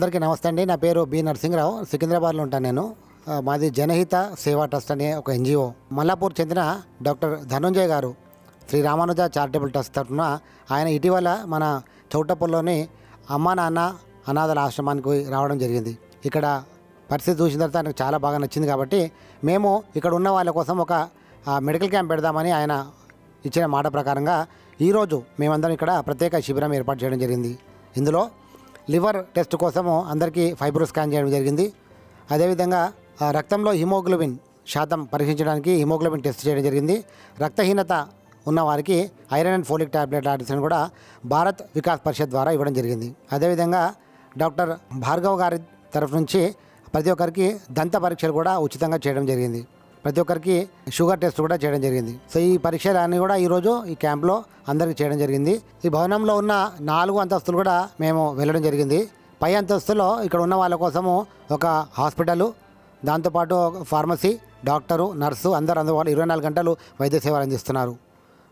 అందరికీ నమస్తే అండి. నా పేరు బి నరసింహరావు. సికింద్రాబాద్లో ఉంటాను నేను. మాది జనహిత సేవా ట్రస్ట్ అనే ఒక ఎన్జిఓ. మల్లాపూర్ చెందిన డాక్టర్ ధనుంజయ్ గారు శ్రీ రామానుజ చారిటబుల్ ట్రస్ట్ తరఫున ఆయన ఇటీవల మన చౌటపూర్లోని అమ్మా నాన్న అనాథల ఆశ్రమానికి రావడం జరిగింది. ఇక్కడ పరిస్థితి చూసిన తర్వాత ఆయనకు చాలా బాగా నచ్చింది కాబట్టి మేము ఇక్కడ ఉన్న వాళ్ళ కోసం ఒక మెడికల్ క్యాంప్ పెడదామని ఆయన ఇచ్చిన మాట ప్రకారంగా ఈరోజు మేమందరం ఇక్కడ ప్రత్యేక శిబిరం ఏర్పాటు చేయడం జరిగింది. ఇందులో లివర్ టెస్ట్ కోసము అందరికీ ఫైబ్రో స్కాన్ చేయడం జరిగింది. అదేవిధంగా రక్తంలో హిమోగ్లోబిన్ శాతం పరీక్షించడానికి హిమోగ్లోబిన్ టెస్ట్ చేయడం జరిగింది. రక్తహీనత ఉన్న వారికి ఐరన్ అండ్ ఫోలిక్ టాబ్లెట్ ఆర్డర్స్ని కూడా భారత్ వికాస్ పరిషత్ ద్వారా ఇవ్వడం జరిగింది. అదేవిధంగా డాక్టర్ భార్గవ్ గారి తరఫు నుంచి ప్రతి ఒక్కరికి దంత పరీక్షలు కూడా ఉచితంగా చేయడం జరిగింది. ప్రతి ఒక్కరికి షుగర్ టెస్ట్ కూడా చేయడం జరిగింది. సో ఈ పరీక్షలన్నీ కూడా ఈరోజు ఈ క్యాంప్లో అందరికీ చేయడం జరిగింది. ఈ భవనంలో ఉన్న నాలుగు అంతస్తులు కూడా మేము వెళ్ళడం జరిగింది. పై అంతస్తులో ఇక్కడ ఉన్న వాళ్ళ కోసము ఒక హాస్పిటలు దాంతోపాటు ఫార్మసీ డాక్టరు నర్సు అందరూ అందరూ ఇరవై నాలుగు గంటలు వైద్య సేవలు అందిస్తున్నారు.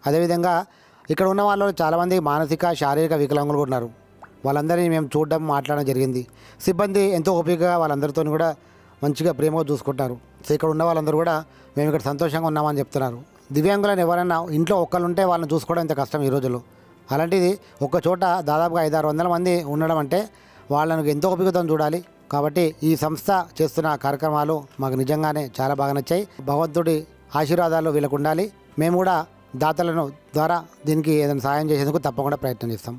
అదేవిధంగా ఇక్కడ ఉన్న వాళ్ళు చాలామంది మానసిక శారీరక వికలాంగులు కూడా ఉన్నారు. వాళ్ళందరినీ మేము చూడడం మాట్లాడడం జరిగింది. సిబ్బంది ఎంతో ఓపికగా వాళ్ళందరితో కూడా మంచిగా ప్రేమగా చూసుకుంటారు. సో ఇక్కడ ఉన్న వాళ్ళందరూ కూడా మేము ఇక్కడ సంతోషంగా ఉన్నామని చెప్తున్నారు. దివ్యాంగులను ఎవరైనా ఇంట్లో ఒక్కళ్ళు ఉంటే వాళ్ళని చూసుకోవడం ఇంత కష్టం ఈ రోజుల్లో. అలాంటిది ఒక చోట దాదాపుగా ఐదారు వందల మంది ఉండడం అంటే వాళ్ళను ఎంతో ఓపికతో చూడాలి. కాబట్టి ఈ సంస్థ చేస్తున్న కార్యక్రమాలు మాకు నిజంగానే చాలా బాగా నచ్చాయి. భగవంతుడి ఆశీర్వాదాలు వీళ్ళకు ఉండాలి. మేము కూడా దాతలను ద్వారా దీనికి ఏదైనా సాయం చేసేందుకు తప్పకుండా ప్రయత్నం చేస్తాం.